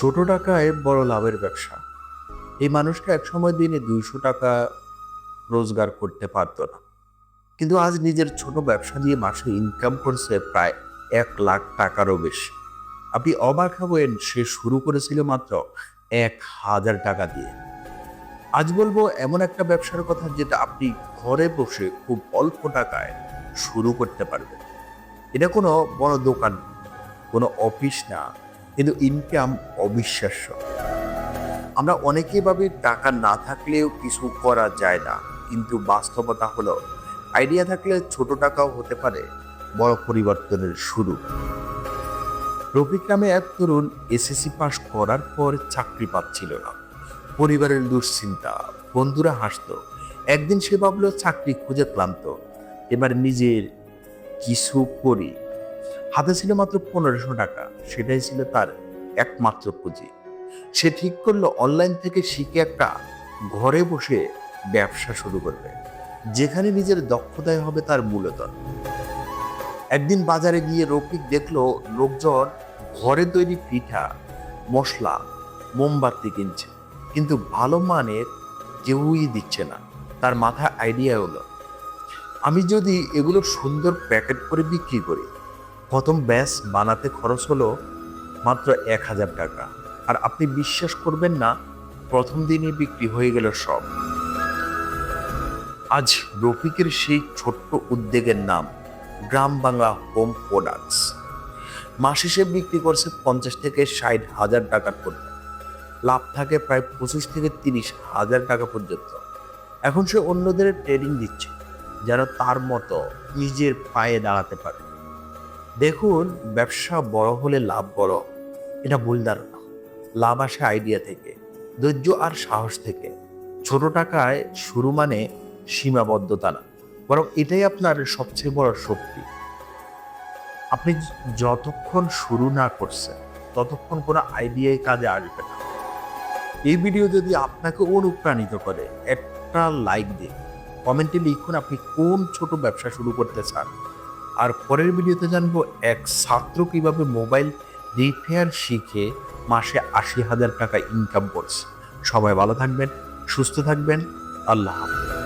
ছোট টাকায় বড় লাভের ব্যবসা। এই মানুষটা একসময় দিনে দুইশো টাকা রোজগার করতে পারতো না। কিন্তু আজ নিজের ছোট ব্যবসা দিয়ে মাসে ইনকাম করছে প্রায় এক লাখ টাকারও বেশি। আপনি অবাক হবেন, সে শুরু করেছিল মাত্র এক হাজার টাকা দিয়ে। আজ বলব, এমন একটা ব্যবসার কথা যেটা আপনি ঘরে বসে খুব অল্প টাকায় শুরু করতে পারবেন। এটা কোনো বড় দোকান, কোনো অফিস না। কিন্তু ইনকাম অবিশ্বাস্য। আমরা অনেকেই ভাবে টাকা না থাকলেও কিছু করা যায় না, কিন্তু বাস্তবতা হলো আইডিয়া থাকলে ছোট টাকাও হতে পারে, বড় পরিবর্তনের শুরু। রফিক নামে এক তরুণ এসএসসি পাশ করার পর চাকরি পাচ্ছিল না। পরিবারের দুশ্চিন্তা, বন্ধুরা হাসতো, একদিন সে ভাবলো চাকরি খুঁজে ক্লান্ত, এবার নিজের কিছু করি। হাতে ছিল মাত্র পনেরোশো টাকা, সেটাই ছিল তার একমাত্র পুঁজি। সে ঠিক করল অনলাইন থেকে শিখে একটা ঘরে বসে ব্যবসা শুরু করবে, যেখানে নিজের দক্ষতায় হবে তার মূলধন। একদিন বাজারে গিয়ে রফিক দেখল লোকজন ঘরে তৈরি পিঠা, মশলা, মোমবাতি কিনছে, কিন্তু ভালো মানের কেউই দিচ্ছে না। তার মাথা আইডিয়া হলো আমি যদি এগুলো সুন্দর প্যাকেট করে বিক্রি করি প্রথম ব্যাস বানাতে খরচ হলো মাত্র এক হাজার টাকা। আর আপনি বিশ্বাস করবেন না, প্রথম দিনই বিক্রি হয়ে গেল সব। আজ রফিকের সেই ছোট্ট উদ্যোগের নাম, গ্রাম বাংলা হোম প্রোডাক্টস। মাস শেষে বিক্রি করছে পঞ্চাশ থেকে ষাট হাজার টাকার পর্যন্ত। লাভ থাকে প্রায় পঁচিশ থেকে তিরিশ হাজার টাকা পর্যন্ত। এখন সে অন্যদের ট্রেনিং দিচ্ছে, যেন তার মতো নিজের পায়ে দাঁড়াতে পারে। দেখুন, ব্যবসা বড় হলে লাভ বড়। এটা ভুল ধারণা। লাভ আসে আইডিয়া থেকে, ধৈর্য আর সাহস থেকে। ছোট টাকায় শুরু মানে সীমাবদ্ধতা না, বরং এটাই আপনার সবচেয়ে বড় শক্তি। আপনি যতক্ষণ শুরু না করছেন, ততক্ষণ কোনো আইডিয়াই কাজে আসবে না। এই ভিডিও যদি আপনাকে অনুপ্রাণিত করে, একটা লাইক দিন। কমেন্টে লিখুন আপনি কোন ছোট ব্যবসা শুরু করতে চান। আর পরের ভিডিওতে জানব এক ছাত্র কীভাবে মোবাইল রিপেয়ার শিখে মাসে আশি হাজার টাকা ইনকাম করছে। সবাই ভালো থাকবেন, সুস্থ থাকবেন, আল্লাহ হাফেজ।